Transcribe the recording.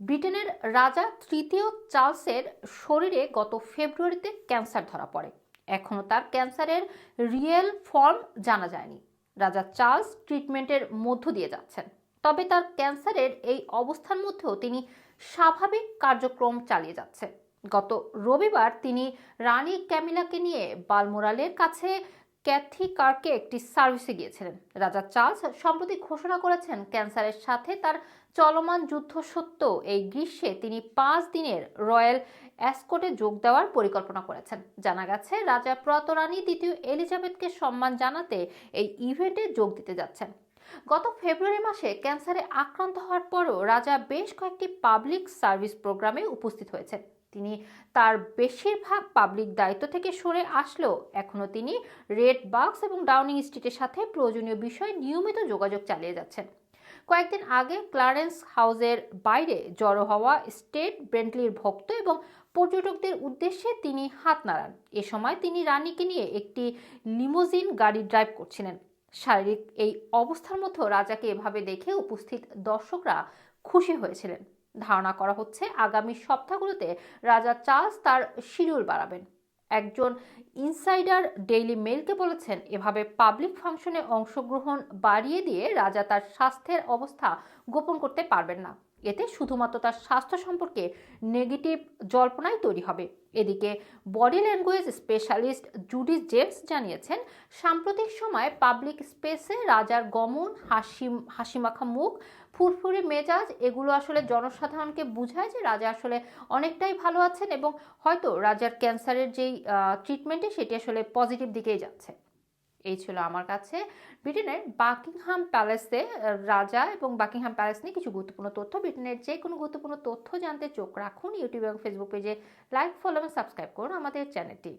ব্রিটেনের রাজা তৃতীয় চার্লসের শরীরে গত ফেব্রুয়ারিতে ক্যান্সার ধরা পড়ে। এখনও তার ক্যান্সারের রিয়েল ফর্ম জানা যায়নি। রাজা চার্লস ট্রিটমেন্টের মধ্য দিয়ে যাচ্ছেন। তবে তার ক্যান্সারের এই অবস্থার মধ্যেও তিনি স্বাভাবিক কার্যক্রম চালিয়ে যাচ্ছে গত রবিবার তিনি রানী ক্যামিলাকে নিয়ে বালমোরালের কাছে ক্যাথি কার্কে একটি সার্ভিসে গিয়েছিলেন। রাজা চার্লস সম্প্রতি ঘোষণা করেছেন ক্যান্সারের সাথে তার চলমান যুদ্ধ সত্ত্বেও এই গ্রীষ্মে তিনি পাঁচ দিনের রয়্যাল অ্যাসকোটে যোগ দেওয়ার পরিকল্পনা করেছেন। জানা গেছে, রাজা প্রয়াত রানী দ্বিতীয় এলিজাবেথকে সম্মান জানাতে এই ইভেন্টে যোগ দিতে যাচ্ছেন। গত ফেব্রুয়ারি মাসে ক্যান্সারে আক্রান্ত হওয়ার পরও রাজা বেশ কয়েকটি পাবলিক সার্ভিস প্রোগ্রামে উপস্থিত হয়েছেন। তিনি তার বেশিরভাগ পাবলিক দায়িত্ব থেকে সরে আসলেও এখনও তিনি রেড বাক্স এবং ডাউনিং স্ট্রিটের সাথে প্রয়োজনীয় বিষয়ে নিয়মিত যোগাযোগ চালিয়ে যাচ্ছেন। কয়েকদিন আগে ক্লারেন্স হাউসের বাইরে জড়ো হওয়া স্টেট ব্রেন্টলির ভক্ত এবং পর্যটকদের উদ্দেশ্যে তিনি হাত নাড়ান। এ সময় তিনি রানীকে নিয়ে একটি লিমোজিন গাড়ি ড্রাইভ করছিলেন। শারীরিক এই অবস্থার মধ্যেও রাজাকে এভাবে দেখে উপস্থিত দর্শকরা খুশি হয়েছিলেন। ধারণা করা হচ্ছে আগামী সপ্তাহগুলোতে রাজা চার্লস তার শিডিউল বাড়াবেন। একজন ইনসাইডার ডেইলি মেলকে বলেছেন, এভাবে পাবলিক ফাংশনে অংশগ্রহণ বাড়িয়ে দিয়ে রাজা তার স্বাস্থ্যের অবস্থা গোপন করতে পারবেন না। এতে শুধুমাত্র তার স্বাস্থ্য সম্পর্কে নেগেটিভ জল্পনাই তৈরি হবে। এদিকে body language specialist Judy James জানিয়েছেন, সাম্প্রতিক সময়ে পাবলিক স্পেসে রাজার গমন, হাসি, হাসিমাখা মুখ, ফুরফুরি মেজাজ, এগুলো আসলে জনসাধারণকে বোঝায় যে রাজা আসলে অনেকটাই ভালো আছেন এবং হয়তো রাজার ক্যান্সারের যেই ট্রিটমেন্টে সেটি আসলে পজিটিভ দিকেই যাচ্ছে। এই ছিল আমার কাছে ব্রিটেনের বাকিংহাম প্যালেসে রাজা এবং বাকিংহাম প্যালেস নিয়ে কিছু গুরুত্বপূর্ণ তথ্য। ব্রিটেনের যে কোনো গুরুত্বপূর্ণ তথ্য জানতে চোখ রাখুন ইউটিউব এবং ফেসবুক পেজে লাইক, ফলো এবং সাবস্ক্রাইব করুন আমাদের চ্যানেলটি।